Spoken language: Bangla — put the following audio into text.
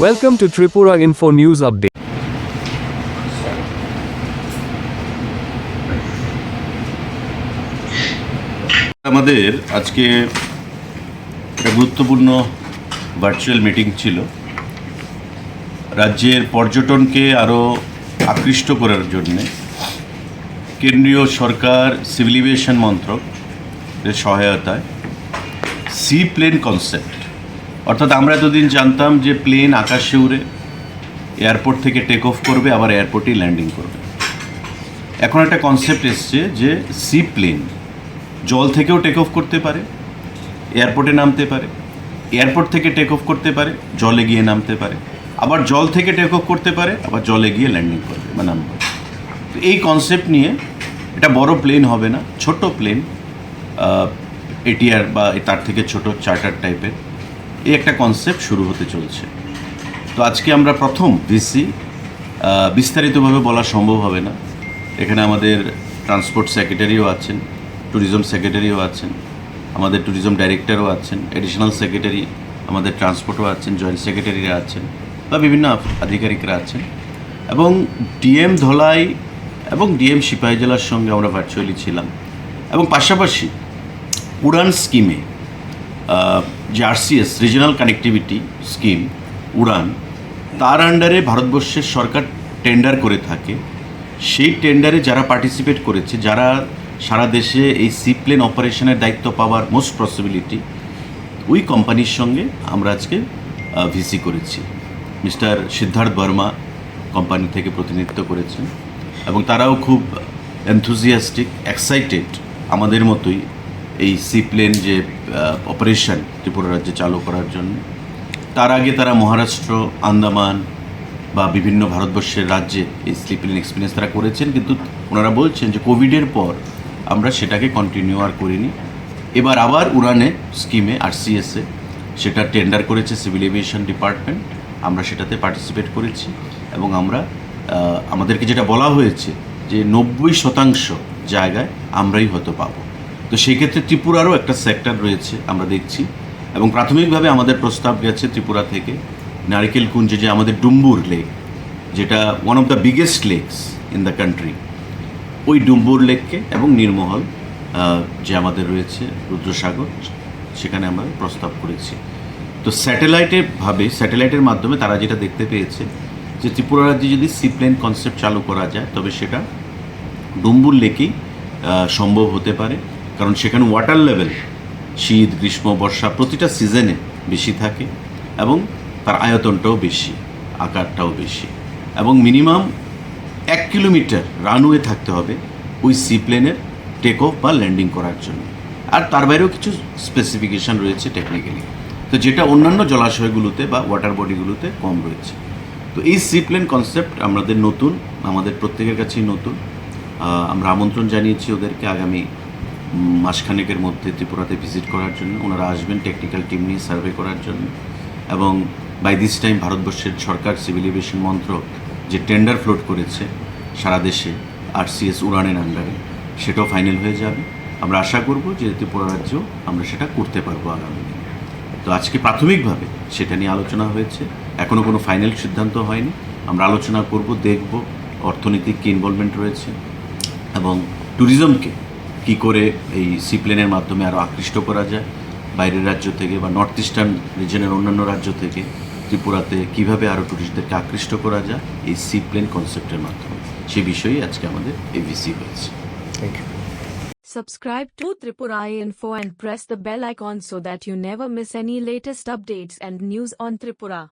Welcome to Tripura Info News Update. আমাদের আজকে একটা গুরুত্বপূর্ণ ভার্চুয়াল মিটিং ছিল রাজ্যের পর্যটনকে আরও আকৃষ্ট করার জন্যে কেন্দ্রীয় সরকার সিভিল এভিয়েশন মন্ত্রক এর সহায়তায় সি প্লেন কনসেপ্ট অর্থাৎ আমরা এতদিন জানতাম যে প্লেন আকাশে উড়ে এয়ারপোর্ট থেকে টেক অফ করবে, আবার এয়ারপোর্টেই ল্যান্ডিং করবে। এখন একটা কনসেপ্ট এসছে যে সি প্লেন জল থেকেও টেক অফ করতে পারে এয়ারপোর্টে নামতে পারে এয়ারপোর্ট থেকে টেক অফ করতে পারে, জলে গিয়ে নামতে পারে। আবার জল থেকে টেক অফ করতে পারে, আবার জলে গিয়ে ল্যান্ডিং করবে বা নামবে। এই কনসেপ্ট নিয়ে এটা বড় প্লেন হবে না, ছোট প্লেন এটিআর বা তার থেকে ছোট চার্টার টাইপের এই একটা কনসেপ্ট শুরু হতে চলছে। তো আজকে আমরা প্রথম ভিসি বিস্তারিতভাবে বলা সম্ভব হবে না। এখানে আমাদের ট্রান্সপোর্ট সেক্রেটারিও আছেন ট্যুরিজম সেক্রেটারিও আছেন, আমাদের ট্যুরিজম ডাইরেক্টরও আছেন এডিশনাল সেক্রেটারি আমাদের ট্রান্সপোর্টও আছেন জয়েন্ট সেক্রেটারিরা আছেন, বা বিভিন্ন আধিকারিকরা আছেন। এবং ডিএম ধলাই এবং ডিএম সিপাহী জেলার সঙ্গে আমরা ভার্চুয়ালি ছিলাম। এবং পাশাপাশি উড়ান স্কিমে যে RCS regional connectivity scheme Udan, তার আন্ডারে ভারতবর্ষের সরকার টেন্ডার করে থাকে। সেই টেন্ডারে যারা পার্টিসিপেট করেছে, যারা সারা দেশে এই সিপ্লেন অপারেশনের দায়িত্ব পাওয়ার মোস্ট পসিবিলিটি ওই কোম্পানির সঙ্গে আমরা আজকে ভিসি করেছি। মিস্টার সিদ্ধার্থ বর্মা কোম্পানি থেকে প্রতিনিধিত্ব করেছেন এবং তারাও খুব এনথুজিয়াস্টিক এক্সাইটেড আমাদের মতোই এই সিপ্লেন যে অপারেশন ত্রিপুরা রাজ্যে চালু করার জন্য, তার আগে তারা মহারাষ্ট্র, আন্দামান বা বিভিন্ন ভারতবর্ষের রাজ্যে এই স্লিপলিন এক্সপিরিয়েন্স তারা করেছেন। কিন্তু ওনারা বলছেন যে কোভিডের পর আমরা সেটাকে কন্টিনিউ আর করিনি। এবার আবার উড়ানে স্কিমে আর আরসিএসে সেটা টেন্ডার করেছে সিভিল এভিয়েশন ডিপার্টমেন্ট আমরা সেটাতে পার্টিসিপেট করেছি এবং আমরা আমাদেরকে যেটা বলা হয়েছে যে নব্বই শতাংশ জায়গায় আমরাই হয়তো পাবো। তো সেই ক্ষেত্রে ত্রিপুরারও একটা সেক্টর রয়েছে, আমরা দেখছি। এবং প্রাথমিকভাবে আমাদের প্রস্তাব গেছে ত্রিপুরা থেকে, নারিকেল কুঞ্জে যে আমাদের ডুম্বুর লেক যেটা one of the biggest lakes in the country ওই ডুম্বুর লেককে এবং নির্মহল যে আমাদের রয়েছে রুদ্রসাগর, সেখানে আমরা প্রস্তাব করেছি। তো স্যাটেলাইটে ভাবে স্যাটেলাইটের মাধ্যমে তারা যেটা দেখতে পেয়েছে, যে ত্রিপুরা রাজ্যে যদি সিপ্লেন কনসেপ্ট চালু করা যায়, তবে সেটা ডুম্বুর লেকেই সম্ভব হতে পারে। কারণ সেখানে ওয়াটার লেভেল শীত, গ্রীষ্ম, বর্ষা প্রতিটা সিজনে বেশি থাকে এবং তার আয়তনটাও বেশি, আকারটাও বেশি। এবং মিনিমাম এক কিলোমিটার রানওয়ে থাকতে হবে ওই সিপ্লেনের টেক অফ বা ল্যান্ডিং করার জন্য। আর তার বাইরেও কিছু স্পেসিফিকেশান রয়েছে টেকনিক্যালি তো যেটা অন্যান্য জলাশয়গুলোতে বা ওয়াটার বডিগুলোতে কম রয়েছে। তো এই সিপ্লেন কনসেপ্ট আমাদের নতুন, আমাদের প্রত্যেকের কাছেই নতুন। আমরা আমন্ত্রণ জানিয়েছি ওদেরকে আগামী মাসখানেকের মধ্যে ত্রিপুরাতে ভিজিট করার জন্য। ওনারা আসবেন টেকনিক্যাল টিম নিয়ে সার্ভে করার জন্য। এবং বাই দিস টাইম ভারতবর্ষের সরকার সিভিল এভিয়েশন মন্ত্রক যে টেন্ডার ফ্লোট করেছে সারা দেশে আর আরসিএস উড়ানের আন্ডারে সেটাও ফাইনাল হয়ে যাবে। আমরা আশা করব যে ত্রিপুরা রাজ্য আমরা সেটা করতে পারব আগামী দিনে। তো আজকে প্রাথমিকভাবে সেটা নিয়ে আলোচনা হয়েছে। এখনও কোনো ফাইনাল সিদ্ধান্ত হয়নি। আমরা আলোচনা করব, দেখব অর্থনৈতিক কী ইনভলভমেন্ট রয়েছে এবং ট্যুরিজমকে কি করে এই সিপ্লেনের মাধ্যমে আরও আকৃষ্ট করা যায় বাইরের রাজ্য থেকে বা নর্থ ইস্টার্ন রিজনের অন্যান্য রাজ্য থেকে ত্রিপুরাতে কীভাবে আরও ট্যুরিস্টদেরকে আকৃষ্ট করা যায় এই সিপ্লেন কনসেপ্টের মাধ্যমে সে বিষয়েই আজকে আমাদের এভিসি হয়েছে. Subscribe to Tripura Info and press the bell icon so that you never miss any latest updates and news on Tripura.